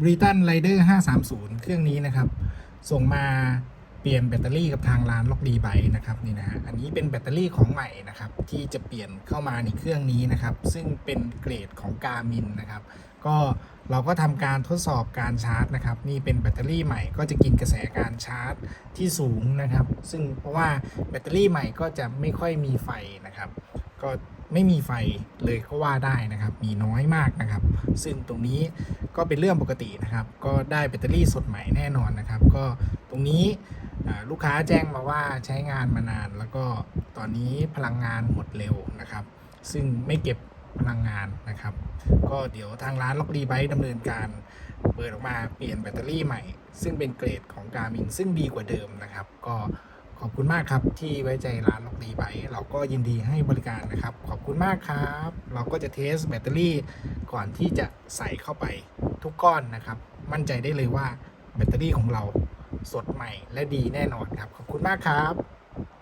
บริตันไรเดอร์530 เครื่องนี้นะครับ ส่งมาเปลี่ยนแบตเตอรี่กับทางร้านล็อกดีไบนะครับนี่นะฮะอันนี้เป็นแบตเตอรี่ของใหม่นะครับที่จะเปลี่ยนเข้ามาในเครื่องนี้นะครับ ซึ่งเป็นเกรดของกามินนะครับก็เราก็ทำการทดสอบการชาร์จนะครับ นี่เป็นแบตเตอรี่ใหม่ก็จะกินกระแสการชาร์จที่สูงนะครับ ซึ่งเพราะว่าแบตเตอรี่ใหม่ก็จะไม่ค่อยมีไฟนะครับ ก็ไม่มีไฟเลยก็ว่าได้นะครับ มีน้อยมากนะครับ ซึ่งตรงนี้ก็เป็นเรื่องปกตินะครับ ก็ได้แบตเตอรี่สดใหม่แน่นอนนะครับ ก็ตรงนี้ลูกค้าแจ้งมาว่าใช้งานมานาน แล้วก็ตอนนี้พลังงานหมดเร็วนะครับ ซึ่งไม่เก็บ พลังงานนะครับ ก็เดี๋ยวทางร้านล็อกดีไบดำเนินการเปิดออกมาเปลี่ยนแบตเตอรี่ใหม่ ซึ่งเป็นเกรดของการมินซึ่งดีกว่าเดิมนะครับ ก็ขอบคุณมากครับที่ไว้ใจร้านล็อกดีไบเราก็ยินดีให้บริการนะครับ ขอบคุณมากครับ เราก็จะเทสแบตเตอรี่ก่อนที่จะใส่เข้าไปทุกก้อนนะครับ มั่นใจได้เลยว่าแบตเตอรี่ของเราสดใหม่และดีแน่นอนครับ ขอบคุณมากครับ